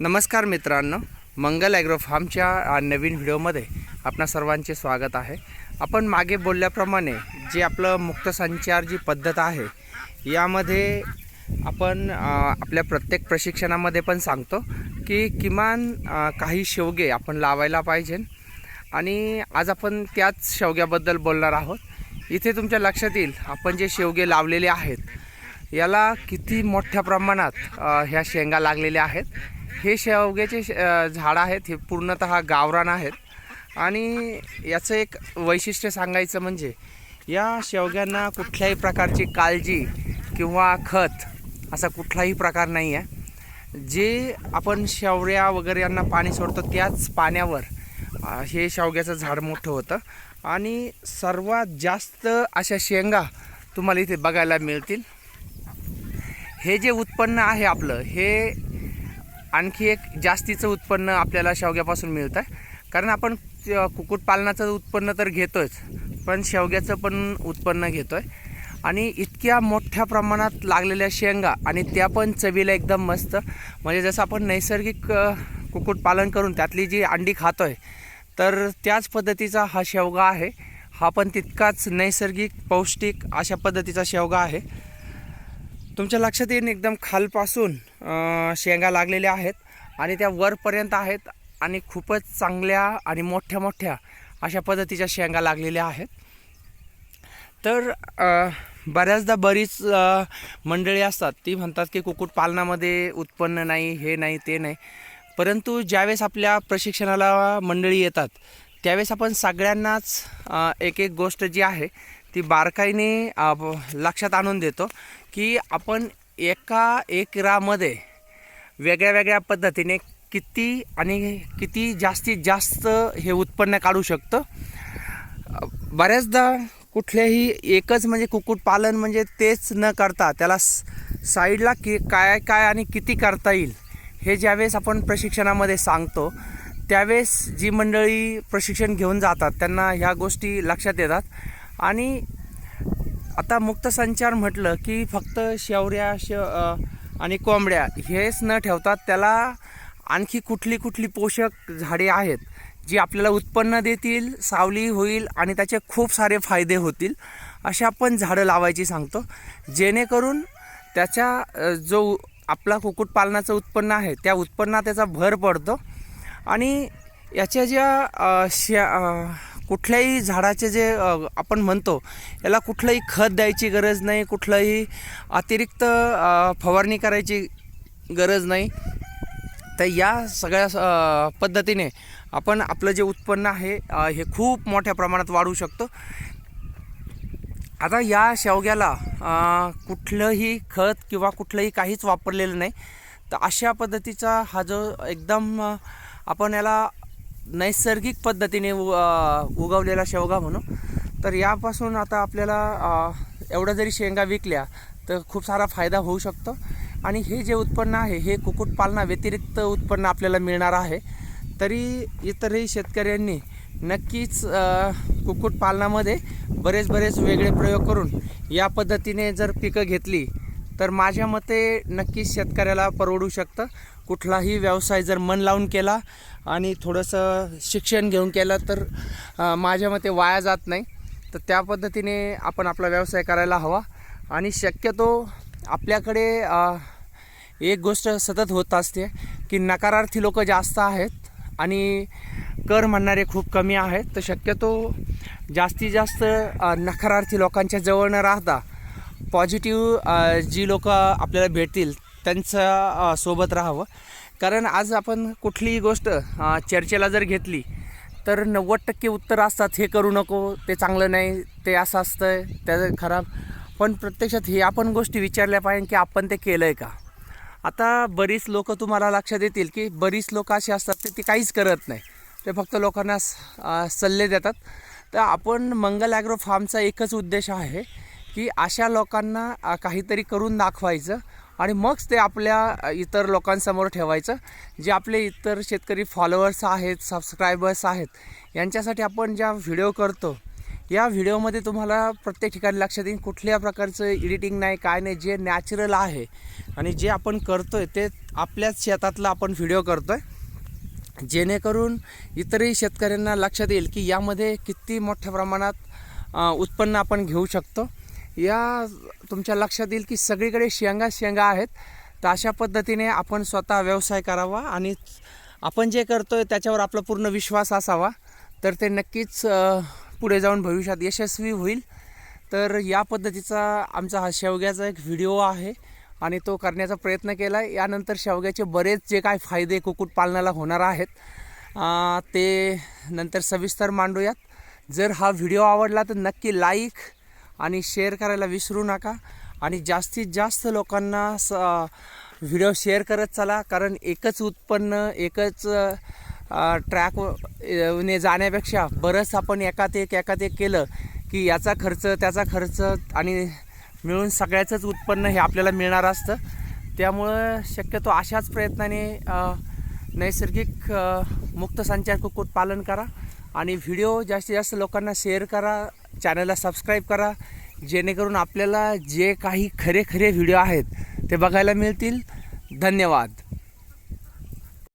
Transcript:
नमस्कार मित्रांनो मंगल ॲग्रो फार्मच्या नवीन व्हिडिओमध्ये आपणा सर्वांचे स्वागत आहे. आपण मागे बोलल्याप्रमाणे जे आपलं मुक्त संचार जी पद्धत आहे यामध्ये आपण आपल्या प्रत्येक प्रशिक्षणामध्ये पण सांगतो की किमान काही शेवगे आपण लावायला पाहिजे. आणि आज आपण त्याच शेवग्याबद्दल बोलणार आहोत. इथे तुमच्या लक्षात येईल आपण जे शेवगे लावलेले आहेत याला किती मोठ्या प्रमाणात ह्या शेंगा लागलेल्या आहेत. हे शेवग्याचे झाड आहेत. हे पूर्णतः गावरान आहेत. आणि याचं एक वैशिष्ट्य सांगायचं म्हणजे या शेवग्यांना कुठल्याही प्रकारची काळजी किंवा खत असा कुठलाही प्रकार नाही आहे. जे आपण शेवऱ्या वगैरे यांना पाणी सोडतो त्याच पाण्यावर हे शेवग्याचं झाड मोठं होतं. आणि सर्वात जास्त अशा शेंगा तुम्हाला इथे बघायला मिळतील. हे जे उत्पन्न आहे आपलं हे आणखी एक जास्तीचं उत्पन्न आपल्याला शेवग्यापासून मिळतं आहे. कारण आपण कुक्कुटपालनाचं उत्पन्न तर घेतोच पण शेवग्याचं पण उत्पन्न घेतोय. आणि इतक्या मोठ्या प्रमाणात लागलेल्या शेंगा आणि त्या पण चवीला एकदम मस्त. म्हणजे जसं आपण नैसर्गिक कुक्कुटपालन करून त्यातली जी अंडी खातोय तर त्याच पद्धतीचा हा शेवगा आहे. हा पण तितकाच नैसर्गिक पौष्टिक अशा पद्धतीचा शेवगा आहे. तुमच्या लक्षात येईन एकदम खालपासून शेंगा लागलेल्या आहेत आणि त्या वरपर्यंत आहेत आणि खूपच चांगल्या आणि मोठ्या मोठ्या अशा पद्धतीच्या शेंगा लागलेल्या आहेत. तर बऱ्याचदा बरीच मंडळी असतात ती म्हणतात की कुक्कुटपालनामध्ये उत्पन्न नाही हे नाही ते नाही. परंतु ज्यावेळेस आपल्या प्रशिक्षणाला मंडळी येतात त्यावेळेस आपण सगळ्यांनाच एक एक गोष्ट जी आहे ती बारकाईने लक्षात आणून देतो. की आपण एका एकरामध्ये वेगळ्या वेगळ्या पद्धतीने किती आणि किती जास्तीत जास्त हे उत्पन्न काढू शकतो. बऱ्याचदा कुठल्याही एकच म्हणजे कुक्कुटपालन म्हणजे तेच न करता त्याला स- साईडला की काय काय आणि किती करता येईल हे ज्यावेळेस आपण प्रशिक्षणामध्ये सांगतो त्यावेळेस जी मंडळी प्रशिक्षण घेऊन जातात त्यांना ह्या गोष्टी लक्षात येतात. आणि आता मुक्त संचार म्हटलं की फक्त शेवऱ्या श आणि कोंबड्या हेच न ठेवता त्याला आणखी कुठली कुठली पोषक झाडे आहेत जी आपल्याला उत्पन्न देतील सावली होईल आणि त्याचे खूप सारे फायदे होतील अशा आपण झाडं लावायची सांगतो. जेणेकरून त्याच्या जो आपला कुक्कुटपालनाचं उत्पन्न आहे त्या उत्पन्नात त्याचा भर पडतो. आणि याच्या ज्या शे कुठल्याही झाडाचे जे आपण म्हणतो याला कुठलंही खत द्यायची गरज नाही कुठलंही अतिरिक्त फवारणी करायची गरज नाही. तर या सगळ्या पद्धतीने आपण आपलं जे उत्पन्न आहे हे खूप मोठ्या प्रमाणात वाढवू शकतो. आता या शेवग्याला कुठलंही खत किंवा कुठलंही काहीच वापरलेलं नाही. तर अशा पद्धतीचा हा जो एकदम आपण याला नैसर्गिक पद्धतीने उ- उगवलेला शेवगा म्हणू. तर यापासून आता आपल्याला एवढं एवढ्या जरी शेंगा विकल्या तर खूप सारा फायदा होऊ शकतो. आणि हे जे उत्पन्न आहे हे कुक्कुटपालना व्यतिरिक्त उत्पन्न आपल्याला मिळणार आहे. तरी इतरही शेतकऱ्यांनी नक्कीच कुक्कुटपालनामध्ये बरेच बरेच वेगळे प्रयोग करून या पद्धतीने जर पिकं घेतली तर माझ्या मते नक्कीच शेतकऱ्याला परवडू शकतं. कुठलाही व्यवसाय जर मन लावून केला आणि थोडंसं शिक्षण घेऊन केलं तर माझ्या मते वाया जात नाही. तर त्या पद्धतीने आपण आपला व्यवसाय करायला हवा. आणि शक्यतो आपल्याकडे एक गोष्ट सतत होत असते की नकारार्थी लोक जास्त आहेत आणि कर म्हणणारे खूप कमी आहेत. तर शक्यतो जास्तीत जास्त नकारार्थी लोकांच्या जवळ न राहता पॉझिटिव्ह जी लोक आपल्याला भेटतील त्यांच्यासोबत राहावं. कारण आज आपण कुठलीही गोष्ट चर्चेला जर घेतली तर नव्वद टक्के उत्तर असतात हे करू नको ते चांगलं नाही ते असं असतं त्याचं खराब. पण प्रत्यक्षात हे आपण गोष्टी विचारल्या पाहिजे की आपण ते केलं आहे का? आता बरीच लोक तुम्हाला लक्षात येतील की बरीच लोक अशी असतात ते ती काहीच करत नाही. ते फक्त लोकांना स- सल्ले देतात. तर आपण मंगल ॲग्रो फार्मचा एकच उद्देश आहे की अशा लोकांना काहीतरी करून दाखवायचं आणि मगच ते आपल्या इतर लोकांसमोर ठेवायचं. जे आपले इतर शेतकरी फॉलोअर्स आहेत सबस्क्रायबर्स आहेत यांच्यासाठी आपण ज्या व्हिडिओ करतो या व्हिडिओमध्ये तुम्हाला प्रत्येक ठिकाणी लक्षात येईल कुठल्या प्रकारचं एडिटिंग नाही काय नाही जे नॅचरल आहे आणि जे आपण करतो आहे ते आपल्याच शेतातला आपण व्हिडिओ करतो आहे जेणेकरून इतरही शेतकऱ्यांना लक्षात येईल की यामध्ये किती मोठ्या प्रमाणात उत्पन्न आपण घेऊ शकतो. या तुमच्या लक्षात येईल की सगळीकडे शेंगा शेंगा आहेत. तर अशा पद्धतीने आपण स्वतः व्यवसाय करावा आणि आपण जे करतोय त्याच्यावर आपला पूर्ण विश्वास असावा. तर ते नक्कीच पुढे जाऊन भविष्यात यशस्वी होईल. तर या पद्धतीचा आमचा हा शेवग्याचा एक व्हिडिओ आहे आणि तो करण्याचा प्रयत्न केला. आहे यानंतर शेवग्याचे बरेच जे काय फायदे कुक्कुटपालनाला होणार आहेत ते नंतर सविस्तर मांडूयात. जर हा व्हिडिओ आवडला तर नक्की लाईक आणि शेअर करायला विसरू नका. आणि जास्तीत जास्त लोकांना स व्हिडिओ शेअर करत चला. कारण एकच उत्पन्न एकच ट्रॅक ने जाण्यापेक्षा बरंच आपण एकात एक एकात एक केलं की याचा खर्च त्याचा खर्च आणि मिळून सगळ्याचंच उत्पन्न हे आपल्याला मिळणार असतं. त्यामुळं शक्यतो अशाच प्रयत्नाने नैसर्गिक मुक्त संचार कुक्कुटपालन करा. आणि व्हिडिओ जास्तीत जास्त लोकांना शेअर करा चॅनलला सबस्क्राईब करा जेणेकरून आपल्याला जे काही खरे खरे व्हिडिओ आहेत ते बघायला मिळतील. धन्यवाद.